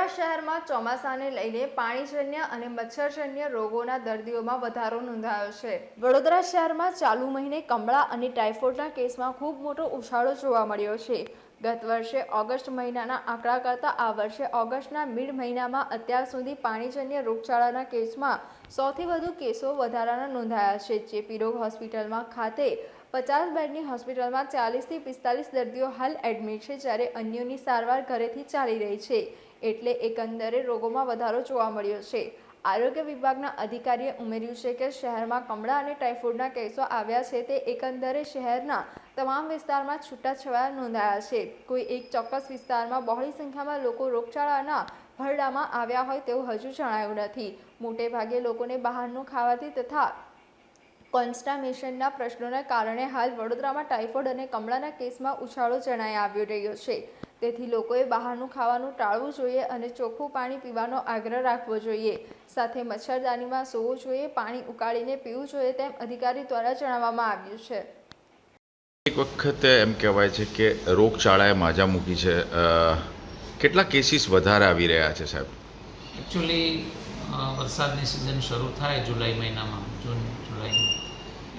વડોદરા શહેરમાં ચોમાસાને લઈને પાણીજન્ય અને મચ્છરજન્ય રોગોના દર્દીઓમાં વધારો નોંધાયો છે. વડોદરા શહેરમાં ચાલુ મહિને કમળા અને ટાઇફોઇડના કેસમાં ખૂબ મોટો ઉછાળો જોવા મળ્યો છે. ગત વર્ષે ઓગસ્ટ મહિનાના આંકડા કરતાં આ વર્ષે ઓગસ્ટના મિડ મહિનામાં અત્યાર સુધી પાણીજન્ય રોગચાળાના કેસમાં સૌથી વધુ કેસો વધારાના નોંધાયા છે. જેપી રોગ હોસ્પિટલમાં ખાતે પચાસ બેડની હોસ્પિટલમાં ચાલીસથી પિસ્તાલીસ દર્દીઓ હાલ એડમિટ છે, જ્યારે અન્યોની સારવાર ઘરેથી ચાલી રહી છે. એટલે એકંદરે રોગોમાં વધારો જોવા મળ્યો છે. આરોગ્ય વિભાગના અધિકારીએ ઉમેર્યું છે કે શહેરમાં કમળા અને ટાઇફોઇડના કેસો આવ્યા છે તે એકંદરે શહેરના તમામ વિસ્તારમાં છૂટાછવાયા નોંધાયા છે. કોઈ એક ચોક્કસ વિસ્તારમાં બહોળી સંખ્યામાં લોકો રોગચાળાના ભરડામાં આવ્યા હોય તેવું હજુ જણાયું નથી. મોટેભાગે લોકોને બહારનું ખાવાથી તથા કોન્સ્ટામેશનના પ્રશ્નોના કારણે હાલ વડોદરામાં ટાઇફોઇડ અને કમળાના કેસમાં ઉછાળો જણાઈ આવી રહ્યો છે. તેથી લોકોએ બહારનું ખાવાનું ટાળવું જોઈએ અને ચોખ્ખું પાણી પીવાનો આગ્રહ રાખવો જોઈએ. સાથે મચ્છરદાનીમાં સૂવું જોઈએ પાણી ઉકાળીને પીવું જોઈએ તેમ અધિકારી દ્વારા જણાવવામાં આવ્યું છે. એક વખત એમ કહેવાય છે કે રોગચાળાએ માજા મૂકી છે. કેટલા કેસીસ વધારે આવી રહ્યા છે સાહેબ? એકચ્યુઅલી વરસાદની સિઝન શરૂ થાય જુલાઈ મહિનામાં જૂન જુલાઈ.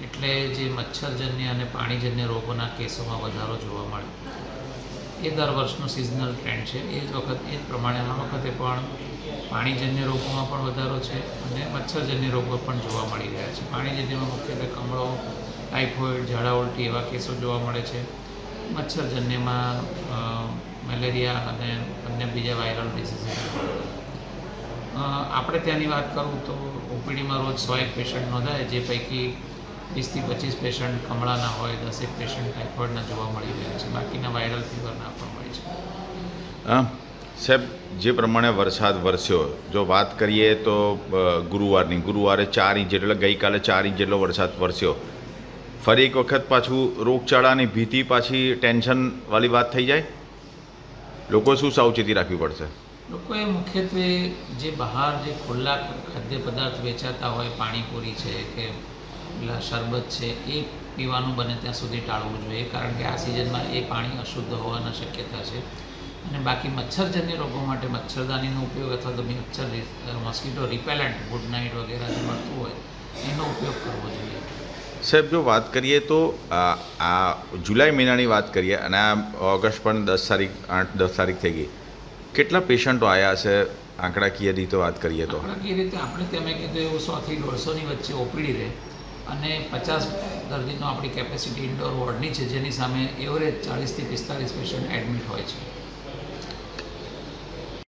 એટલે જે મચ્છરજન્ય અને પાણીજન્ય રોગોના કેસોમાં વધારો જોવા મળે. એ દર વર્ષનું સિઝનલ ટ્રેન્ડ છે. એ જ વખત, એ જ પ્રમાણે આ વખતે પણ પાણીજન્ય રોગોમાં પણ વધારો છે અને મચ્છરજન્ય રોગો પણ જોવા મળી રહ્યા છે. પાણીજન્યમાં મુખ્યત્વે કમળો, ટાઇફોઇડ, ઝાડા ઉલટી એવા કેસો જોવા મળે છે. મચ્છરજન્યમાં મેલેરિયા અને અન્ય બીજા વાયરલ ડિસીઝીસ આપણે ત્યાંની વાત કરું તો ઓપીડીમાં રોજ સો એક પેશન્ટ નોંધાય, જે પૈકી વીસથી પચીસ પેશન્ટ કમળાના હોય દસેક પેશન્ટ ટાઇફોઇડના જોવા મળી રહ્યા છે. બાકીના વાયરલ ફીવરના પણ હોય છે. સાહેબ જે પ્રમાણે વરસાદ વરસ્યો જો વાત કરીએ તો ગુરુવારની ગુરુવારે ચાર ઇંચ એટલે ગઈકાલે ચાર ઇંચ જેટલો વરસાદ વરસ્યો. ફરી એક વખત પાછું રોગચાળાની ભીતિ પાછી ટેન્શનવાળી વાત થઈ જાય? લોકો શું સાવચેતી રાખવી પડશે? લોકોએ મુખ્યત્વે જે બહાર જે ખુલ્લા ખાદ્ય પદાર્થ વેચાતા હોય પાણીપુરી છે કે પેલા શરબત છે એ પીવાનું બને ત્યાં સુધી ટાળવું જોઈએ કારણ કે આ સિઝનમાં એ પાણી અશુદ્ધ હોવાના શક્યતા છે. અને બાકી મચ્છરજન્ય રોગો માટે મચ્છરદાનીનો ઉપયોગ અથવા તો મચ્છર મોસ્કીટો રિપેલન્ટ ગુડ નાઇટ વગેરે જે મળતું હોય એનો ઉપયોગ કરવો જોઈએ. સાહેબ જો વાત કરીએ તો આ આ જુલાઈ મહિનાની વાત કરીએ અને આ ઓગસ્ટ પણ દસ તારીખ આઠ દસ તારીખ થઈ ગઈ. કેટલા પેશન્ટો આવ્યા છે? આંકડાકીય રીતે વાત કરીએ તો. આંકડાકીય રીતે આપણે તમે કીધું એવું સોથી દોઢસોની વચ્ચે ઓપીડી રહે. અને પચાસ દર્દીનો આપણી કેપેસિટી ઇન્ડોર વોર્ડની છે, જેની સામે એવરેજ ચાળીસથી પિસ્તાળીસ પેશન્ટ એડમિટ હોય છે.